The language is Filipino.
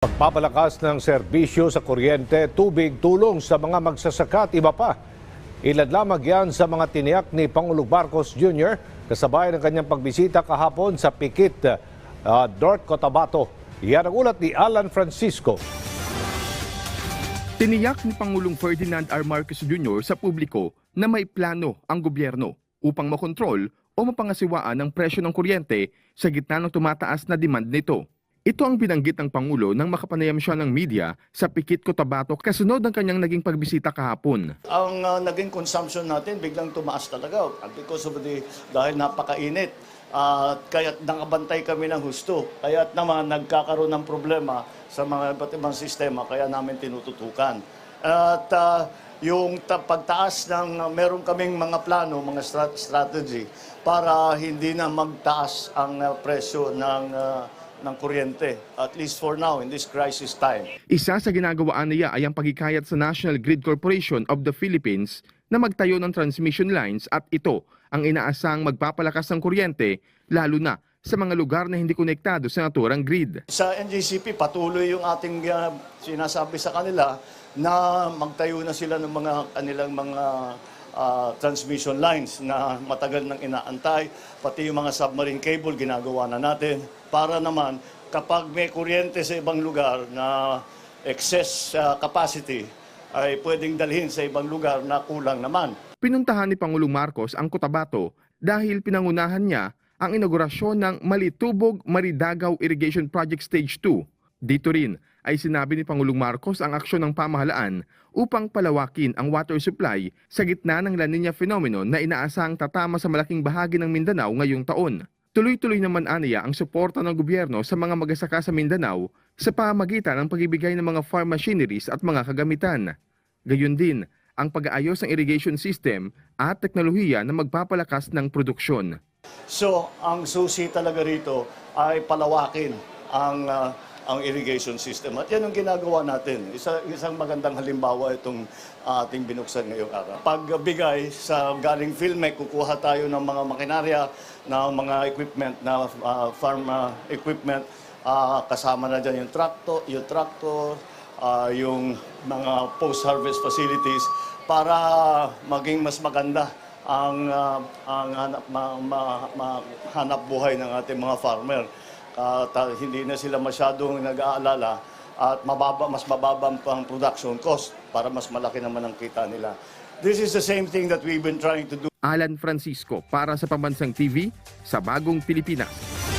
Pagpapalakas ng serbisyo sa kuryente, tubig, tulong sa mga magsasaka at iba pa. Ilan lamang yan sa mga tiniyak ni Pangulong Marcos Jr. kasabay ng kanyang pagbisita kahapon sa Pikit, uh, North Cotabato. Yan ang ulat ni Alan Francisco. Tiniyak ni Pangulong Ferdinand R. Marcos Jr. sa publiko na may plano ang gobyerno upang makontrol o mapangasiwaan ang presyo ng kuryente sa gitna ng tumataas na demand nito. Ito ang binanggit ng Pangulo nang makapanayam siya ng media sa Pikit Cotabato kasunod ng kanyang naging pagbisita kahapon. ang uh, naging consumption natin biglang tumaas talaga at because of the dahil napakainit at kaya nakabantay kami ng husto kaya naman nagkakaroon ng problema sa mga iba't ibang sistema kaya namin tinututukan at uh, yung ta- pagtaas ng uh, meron kaming mga plano mga strat- strategy para hindi na magtaas ang uh, presyo ng uh, ng kuryente at least for now in this crisis time Isa sa ginagawaan niya ay ang pagkikayat sa National Grid Corporation of the Philippines na magtayo ng transmission lines at ito ang inaasang magpapalakas ng kuryente lalo na sa mga lugar na hindi konektado sa naturang grid. Sa NGCP, patuloy yung ating uh, sinasabi sa kanila na magtayo na sila ng mga kanilang mga uh, transmission lines na matagal nang inaantay. Pati yung mga submarine cable, ginagawa na natin. Para naman, kapag may kuryente sa ibang lugar na excess uh, capacity, ay pwedeng dalhin sa ibang lugar na kulang naman. Pinuntahan ni Pangulong Marcos ang Cotabato dahil pinangunahan niya ang inaugurasyon ng Malitubog Maridagaw Irrigation Project Stage 2. Dito rin ay sinabi ni Pangulong Marcos ang aksyon ng pamahalaan upang palawakin ang water supply sa gitna ng La Nina phenomenon na inaasang tatama sa malaking bahagi ng Mindanao ngayong taon. Tuloy-tuloy naman aniya ang suporta ng gobyerno sa mga magasaka sa Mindanao sa pamagitan ng pagibigay ng mga farm machineries at mga kagamitan. Gayon din ang pag-aayos ng irrigation system at teknolohiya na magpapalakas ng produksyon. So, ang susi talaga rito ay palawakin ang ah, ang irrigation system. At yan ang ginagawa natin. Isa, isang magandang halimbawa itong ah, ating binuksan ngayong araw. Pagbigay sa galing PhilMec, kukuha tayo ng mga makinarya, ng mga equipment, na ah, farm ah, equipment. Ah, kasama na dyan yung tractor, yung tractor, ah, yung mga post-harvest facilities para maging mas maganda ang ah, ang hanap ma, ma, ma- hanap buhay ng ating mga farmer. Ta- hindi na sila masyadong nag-aalala at mababa, mas mababa ang production cost para mas malaki naman ang kita nila. This is the same thing that we've been trying to do Alan Francisco para sa Pambansang TV sa Bagong Pilipinas.